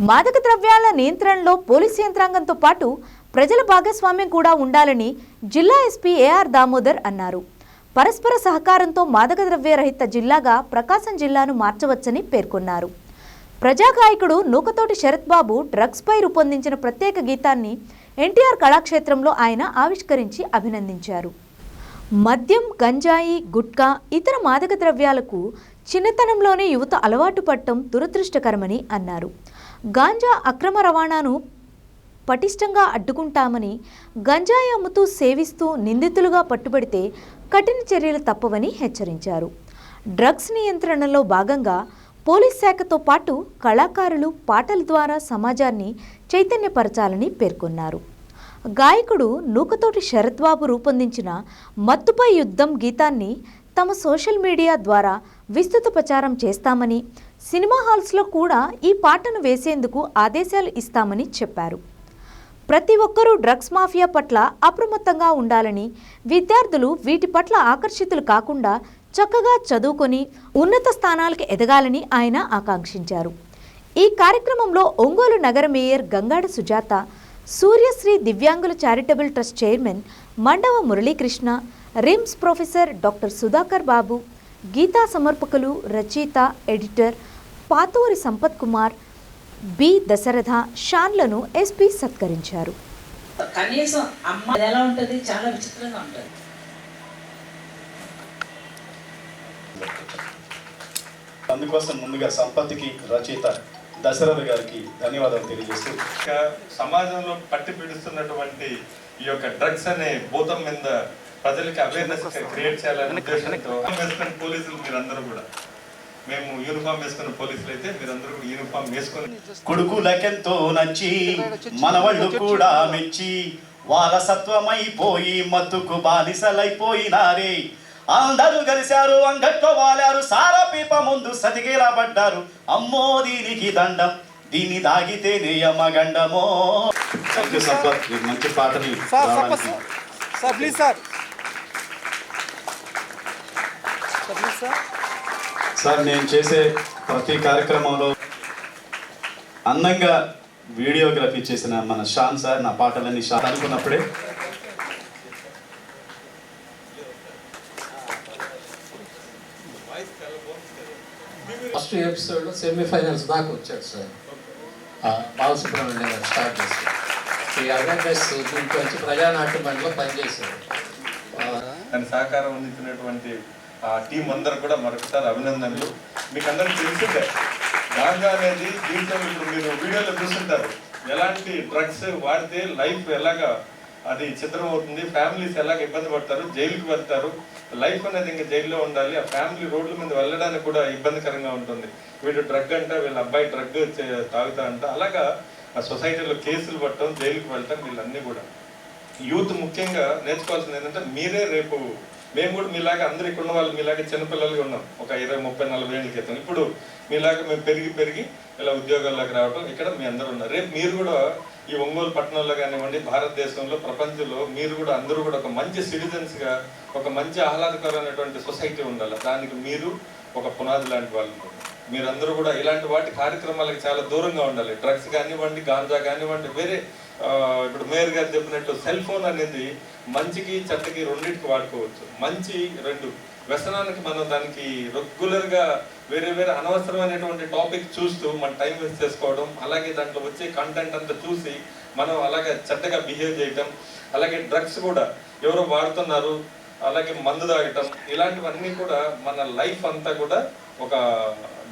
మాదక ద్రవ్యాల నియంత్రణలో పోలీసు యంత్రాంగంతో పాటు ప్రజల భాగస్వామ్యం కూడా ఉండాలని జిల్లా ఎస్పీ ఏఆర్ దామోదర్ అన్నారు. పరస్పర సహకారంతో మాదక ద్రవ్య రహిత జిల్లాగా ప్రకాశం జిల్లాను మార్చవచ్చని పేర్కొన్నారు. ప్రజాగాయకుడు నూకతోటి శరత్ బాబు డ్రగ్స్పై రూపొందించిన ప్రత్యేక గీతాన్ని ఎన్టీఆర్ కళాక్షేత్రంలో ఆయన ఆవిష్కరించి అభినందించారు. మద్యం గంజాయి గుట్కా ఇతర మాదక ద్రవ్యాలకు చిన్నతనంలోనే యువత అలవాటు పట్టడం దురదృష్టకరమని అన్నారు. గాంజా అక్రమ రవాణాను పటిష్టంగా అడ్డుకుంటామని గంజాయి అమ్ముతూ సేవిస్తూ నిందితులుగా పట్టుబడితే కఠిన చర్యలు తప్పవని హెచ్చరించారు. డ్రగ్స్ నియంత్రణలో భాగంగా పోలీస్ శాఖతో పాటు కళాకారులు పాటల ద్వారా సమాజాన్ని చైతన్యపరచాలని పేర్కొన్నారు. గాయకుడు నూకతోటి శరత్బాబు రూపొందించిన మత్తుపై యుద్ధం గీతాన్ని తమ సోషల్ మీడియా ద్వారా విస్తృత ప్రచారం చేస్తామని సినిమా హాల్స్లో కూడా ఈ పాటను వేసేందుకు ఆదేశాలు ఇస్తామని చెప్పారు. ప్రతి ఒక్కరూ డ్రగ్స్ మాఫియా పట్ల అప్రమత్తంగా ఉండాలని విద్యార్థులు వీటి పట్ల ఆకర్షితులు కాకుండా చక్కగా చదువుకొని ఉన్నత స్థానాలకు ఎదగాలని ఆయన ఆకాంక్షించారు. ఈ కార్యక్రమంలో ఒంగోలు నగర మేయర్ గంగాడ సుజాత సూర్యశ్రీ దివ్యాంగుల charitable trust chairman Mandava Muralikrishna RIMS professor doctor Sudhakar Babu Geetha సమర్పకులు రచయిత ఎడిటర్ పాతూరి సంపత్ కుమార్ బి దశరథ షాన్లను ఎస్పీ సత్కరించారు. కనీసం అమ్మ ఎలా ఉంటుంది? చాలా విచిత్రంగా ఉంటుంది. అందుకోసం ముందుగా సంపత్తికి రచయిత దశరథ గారికి ధన్యవాదాలు తెలియజేస్తూ ఇంకా సమాజంలో పట్టి పీడిస్తున్నటువంటి ఈ యొక్క డ్రగ్స్ అనే భూతం మీద ప్రజలకి అవేర్నెస్ క్రియేట్ చేయాలనే ఉద్దేశంతో పోలీసులు మీరందరూ కూడా. మేము యూనిఫామ్ వేసుకున్న పోలీసులు అయితే మీరందరూ కూడా యూనిఫామ్ వేసుకొని కొడుకులకెంతో నచ్చి మనవళ్ళు కూడా మెచ్చి వారసత్వమైపోయి మత్తుకు బానిసలైపోయినారే. అందరూ కలిశారు అంగట్లో వాలారు సారా పీప ముందు సతికేలా పడ్డారు. అమ్మో దీనికి దండం దీన్ని దాగితే నేయమగండమో థ్యాంక్ యూ సంపత్ ఈ మంచి పాటని సార్ సార్ రావడానికి. Sir please sir sir sir నేను చేసే ప్రతి కార్యక్రమంలో అందంగా వీడియోగ్రఫీ చేసిన మన షాన్ సార్ నా పాటలన్నీ షాన్ అనుకున్నప్పుడే ఫస్ట్ ఎపిసోడ్లో సెమీఫైనల్స్ దాకా వచ్చాడు సార్. ఆ, బాలసుబ్రహ్మణ్యం గారు స్టార్ట్ చేశారు. ఈ అవేర్నెస్ దీంట్లో వచ్చి ప్రజానాట్య మండలిలో పనిచేశారు. సహకారం అందించినటువంటి ఆ టీం అందరూ కూడా మరొకసారి అభినందనలు. మీకు అందరికి తెలిసిందే గాంజా అనేది దీంట్లో ఇప్పుడు మీరు వీడియోలో చూస్తుంటారు ఎలాంటి డ్రగ్స్ వాడితే లైఫ్ ఎలాగా అది చిత్రం అవుతుంది ఫ్యామిలీస్ ఎలాగ ఇబ్బంది పడతారు జైలుకి వెళ్తారు లైఫ్ అనేది ఇంకా జైల్లో ఉండాలి ఆ ఫ్యామిలీ రోడ్ల మీద వెళ్ళడానికి కూడా ఇబ్బందికరంగా ఉంటుంది. వీడు డ్రగ్ అంట వీళ్ళ అబ్బాయి డ్రగ్ తాగుతా అంట అలాగా ఆ సొసైటీలో కేసులు పట్టడం జైలుకి వెళ్ళటం వీళ్ళన్నీ కూడా. యూత్ ముఖ్యంగా నేర్చుకోవాల్సింది ఏంటంటే మీరే రేపు మేము కూడా మీలాగా అందరు ఇక్కడ ఉన్న వాళ్ళు మీలాగా చిన్నపిల్లలుగా ఉన్నాం. ఒక ఇరవై ముప్పై నలభై ఏళ్ళ క్రితం. ఇప్పుడు మీలాగా మేము పెరిగి పెరిగి ఇలా ఉద్యోగాల్లోకి రావడం ఇక్కడ మీ అందరూ ఉన్నారు. రేపు మీరు కూడా ఈ ఒంగోలు పట్టణంలో కానివ్వండి భారతదేశంలో ప్రపంచంలో మీరు కూడా అందరూ కూడా ఒక మంచి సిటిజన్స్గా ఒక మంచి ఆహ్లాదకరమైనటువంటి సొసైటీ ఉండాలి. దానికి మీరు ఒక పునాది లాంటి వాళ్ళు మీరందరూ కూడా ఇలాంటి వాటి కార్యక్రమాలకు చాలా దూరంగా ఉండాలి. డ్రగ్స్ కానివ్వండి గాంజా కానివ్వండి వేరే ఇప్పుడు మేయర్ గారు చెప్పినట్టు సెల్ ఫోన్ అనేది మంచికి చెత్తకి రెండింటికి వాడుకోవచ్చు. మంచి రెండు. వ్యసనానికి మనం దానికి రెగ్యులర్గా వేరే వేరే అనవసరమైనటువంటి టాపిక్ చూస్తూ మన టైం వేస్ట్ చేసుకోవడం అలాగే దాంట్లో వచ్చే కంటెంట్ అంతా చూసి మనం అలాగే చెడ్డగా బిహేవ్ చేయటం అలాగే డ్రగ్స్ కూడా ఎవరో వాడుతున్నారు అలాగే మందు తాగటం ఇలాంటివన్నీ కూడా మన లైఫ్ అంతా కూడా ఒక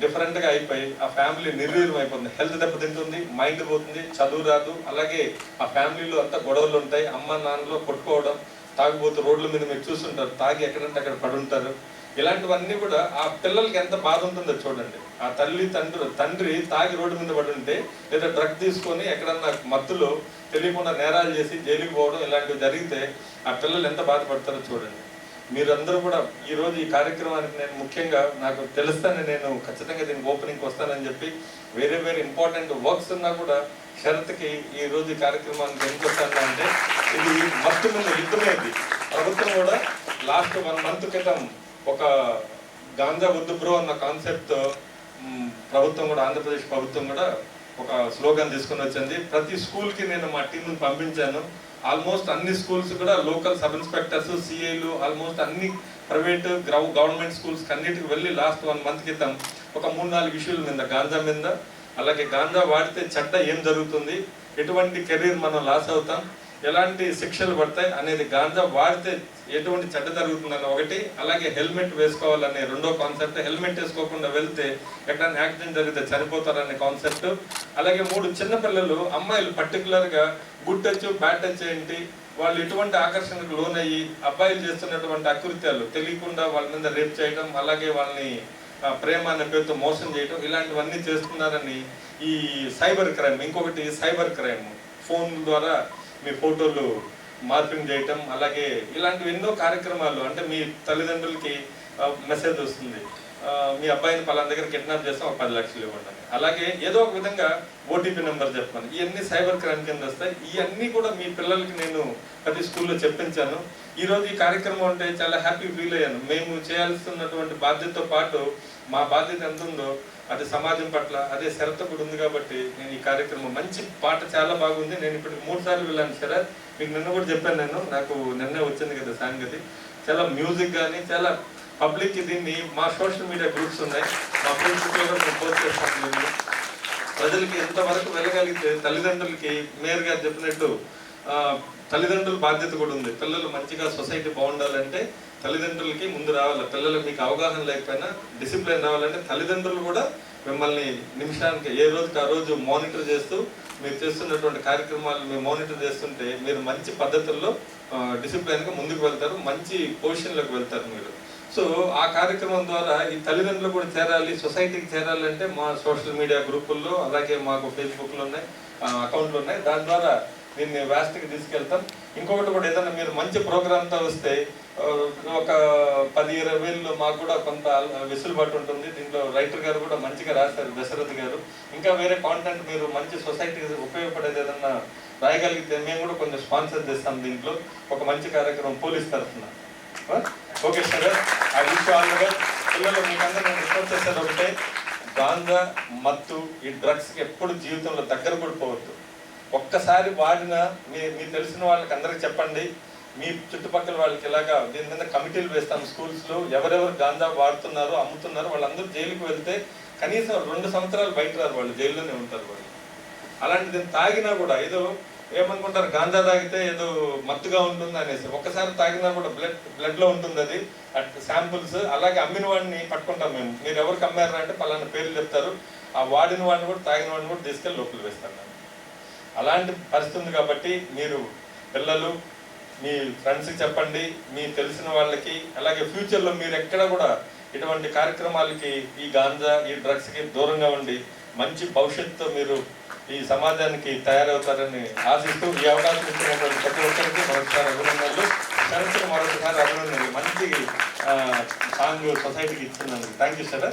డిఫరెంట్గా అయిపోయి ఆ ఫ్యామిలీ నిర్వీర్యం అయిపోతుంది హెల్త్ దెబ్బతింటుంది మైండ్ పోతుంది చదువు రాదు. అలాగే ఆ ఫ్యామిలీలో అంతా గొడవలు ఉంటాయి. అమ్మ నాన్నలో కొట్టుకోవడం తాగిపోతూ రోడ్ల మీద మీరు చూస్తుంటారు. తాగి ఎక్కడంటే అక్కడ పడుంటారు. ఇలాంటివన్నీ కూడా ఆ పిల్లలకి ఎంత బాధ ఉంటుందో చూడండి. ఆ తల్లి తండ్రి తండ్రి తాగి రోడ్డు మీద పడి ఉంటే లేదా డ్రగ్ తీసుకొని ఎక్కడన్నా మత్తులో తెలియకుండా నేరాలు చేసి జైలుకి పోవడం ఇలాంటివి జరిగితే ఆ పిల్లలు ఎంత బాధపడతారో చూడండి. మీరందరూ కూడా ఈరోజు ఈ కార్యక్రమానికి నేను ముఖ్యంగా నాకు తెలుస్తాను నేను ఖచ్చితంగా దీనికి ఓపెనింగ్ వస్తానని చెప్పి వేరే వేరే ఇంపార్టెంట్ వర్క్స్ ఉన్నా కూడా షరత్కి ఈ రోజు ఈ కార్యక్రమానికి ఎందుకు వస్తాను అంటే ఇది మత్తు మీద యుద్ధమైంది ప్రభుత్వం కూడా లాస్ట్ వన్ మంత్ క్రితం ఒక గాంజా వద్దు బ్రో అన్న కాన్సెప్ట్ ప్రభుత్వం కూడా ఆంధ్రప్రదేశ్ ప్రభుత్వం కూడా ఒక స్లోగన్ తీసుకొని వచ్చింది. ప్రతి స్కూల్కి నేను మా టీంని పంపించాను. ఆల్మోస్ట్ అన్ని స్కూల్స్ కూడా లోకల్ సబ్ ఇన్స్పెక్టర్స్ సిఐలు ఆల్మోస్ట్ అన్ని ప్రైవేట్ గ్రౌ గవర్నమెంట్ స్కూల్స్ అన్నిటికి వెళ్ళి లాస్ట్ వన్ మంత్ క్రితం ఒక మూడు నాలుగు ఇష్యూల మీద గాంజా మీద అలాగే గాంజా వాడితే చెడ్డ ఏం జరుగుతుంది? ఎటువంటి కెరీర్ మనం లాస్ అవుతాం? ఎలాంటి శిక్షలు పడతాయి అనేది గాంజా వాడితే ఎటువంటి చెడ్డ జరుగుతుందన్న ఒకటి అలాగే హెల్మెట్ వేసుకోవాలనే రెండో కాన్సెప్ట్ హెల్మెట్ వేసుకోకుండా వెళ్తే ఎక్కడైనా యాక్సిడెంట్ జరిగితే చనిపోతారనే కాన్సెప్ట్. అలాగే మూడు చిన్నపిల్లలు అమ్మాయిలు పర్టికులర్గా గుడ్ టచ్ బ్యాడ్ టచ్ ఏంటి వాళ్ళు ఎటువంటి ఆకర్షణకు లోనయ్యి అబ్బాయిలు చేస్తున్నటువంటి అకృత్యాలు తెలియకుండా వాళ్ళ మీద రేప్ చేయడం అలాగే వాళ్ళని ప్రేమ అనే పేరుతో మోసం చేయడం ఇలాంటివన్నీ చేస్తున్నారని ఈ సైబర్ క్రైమ్ ఇంకొకటి సైబర్ క్రైమ్ ఫోన్ ద్వారా మీ ఫోటోలు మార్పింగ్ చేయటం అలాగే ఇలాంటివి ఎన్నో కార్యక్రమాలు అంటే మీ తల్లిదండ్రులకి మెసేజ్ వస్తుంది. మీ అబ్బాయిని పలానా దగ్గర కిడ్నాప్ చేస్తాం ఒక పది లక్షలు ఇవ్వండి. అలాగే ఏదో ఒక విధంగా ఓటీపీ నెంబర్ చెప్పాను ఇవన్నీ సైబర్ క్రైమ్ కింద వస్తాయి. ఇవన్నీ కూడా మీ పిల్లలకి నేను ప్రతి స్కూల్లో చెప్పించాను. ఈరోజు ఈ కార్యక్రమం అంటే చాలా హ్యాపీ ఫీల్ అయ్యాను. మేము చేయాల్సినటువంటి బాధ్యతతో పాటు మా బాధ్యత ఎంత ఉందో అది సమాజం పట్ల అదే శరత్ కూడా ఉంది కాబట్టి నేను ఈ కార్యక్రమం మంచి పాట చాలా బాగుంది. నేను ఇప్పుడు మూడు సార్లు వెళ్ళాను సరే మీకు నిన్న కూడా చెప్పాను నేను. నాకు నిన్నే వచ్చింది కదా సాంగతి. చాలా మ్యూజిక్ కానీ చాలా పబ్లిక్ దీన్ని మా సోషల్ మీడియా గ్రూప్స్ ఉన్నాయి. మా ఫేస్బుక్లో కూడా నేను పోస్ట్ చేస్తాను ప్రజలకి ఎంతవరకు వెళ్ళగలిగితే తల్లిదండ్రులకి మేయర్ గారు చెప్పినట్టు తల్లిదండ్రుల బాధ్యత కూడా ఉంది. పిల్లలు మంచిగా సొసైటీ బాగుండాలంటే తల్లిదండ్రులకి ముందు రావాలి. పిల్లలు మీకు అవగాహన లేకపోయినా డిసిప్లిన్ రావాలంటే తల్లిదండ్రులు కూడా మిమ్మల్ని నిమిషానికి ఏ రోజుకి ఆ రోజు మానిటర్ చేస్తూ మీరు చేస్తున్నటువంటి కార్యక్రమాలు మీరు మానిటర్ చేస్తుంటే మీరు మంచి పద్ధతుల్లో డిసిప్లిన్గా ముందుకు వెళ్తారు. మంచి పొజిషన్లోకి వెళ్తారు మీరు. సో ఆ కార్యక్రమం ద్వారా ఈ తల్లిదండ్రులు కూడా చేరాలి సొసైటీకి చేరాలంటే మా సోషల్ మీడియా గ్రూపుల్లో అలాగే మాకు ఫేస్బుక్లో ఉన్నాయి అకౌంట్లు ఉన్నాయి. దాని ద్వారా దీన్ని వ్యాస్తికి తీసుకెళ్తాం. ఇంకొకటి కూడా ఏదైనా మీరు మంచి ప్రోగ్రామ్తో వస్తే ఒక పది ఇరవై వేలు మాకు కూడా కొంత వెసులుబాటు ఉంటుంది. దీంట్లో రైటర్ గారు కూడా మంచిగా రాస్తారు దశరథ్ గారు. ఇంకా వేరే కాంటెంట్ మీరు మంచి సొసైటీకి ఉపయోగపడేది ఏదన్నా రాయగలిగితే మేము కూడా కొంచెం స్పాన్సర్ చేస్తాం దీంట్లో. ఒక మంచి కార్యక్రమం పోలీస్ తరఫున. Okay sir. ఆ విష్ ఆల్ పిల్లలు మీకందరూ నేను రిపోర్ట్ చేశారు ఒకటే. గాంజా మత్తు ఈ డ్రగ్స్కి ఎప్పుడు జీవితంలో దగ్గర కూడా పోవద్దు. ఒక్కసారి వాడిన మీ మీకు తెలిసిన వాళ్ళకి అందరికి చెప్పండి. మీ చుట్టుపక్కల వాళ్ళకి ఇలాగా దీని మీద కమిటీలు వేస్తాం స్కూల్స్లో ఎవరెవరు గాంజా వాడుతున్నారో అమ్ముతున్నారో వాళ్ళందరూ జైలుకి వెళ్తే కనీసం రెండు సంవత్సరాలు బయట రారు వాళ్ళు జైల్లోనే ఉంటారు వాళ్ళు. అలాంటి దీన్ని తాగినా కూడా ఏదో ఏమనుకుంటారు గాంజా తాగితే ఏదో మత్తుగా ఉంటుంది అనేసి ఒక్కసారి తాగినా కూడా బ్లడ్ బ్లడ్లో ఉంటుంది అది శాంపుల్స్ అలాగే అమ్మిన వాడిని పట్టుకుంటాం మేము. మీరు ఎవరికి అమ్మారు అంటే పలానా పేర్లు చెప్తారు ఆ వాడిన వాడిని కూడా తాగిన వాడిని కూడా తీసుకెళ్ళి లోపల వేస్తాను నేను. అలాంటి పరిస్థితి ఉంది కాబట్టి మీరు పిల్లలు మీ ఫ్రెండ్స్కి చెప్పండి మీ తెలిసిన వాళ్ళకి అలాగే ఫ్యూచర్లో మీరు ఎక్కడ కూడా ఇటువంటి కార్యక్రమాలకి ఈ గాంజా ఈ డ్రగ్స్కి దూరంగా ఉండి మంచి భవిష్యత్తుతో మీరు ఈ సమాజానికి తయారవుతారని ఆశిస్తూ ఈ అవకాశం ఇచ్చినటువంటి ప్రతి ఒక్కరికి మరొకసారి అభినందనలు. శరత్కి మరొకసారి అభినందనలు. మంచి సాంగ్ సొసైటీకి ఇచ్చినందుకు. Thank you sir.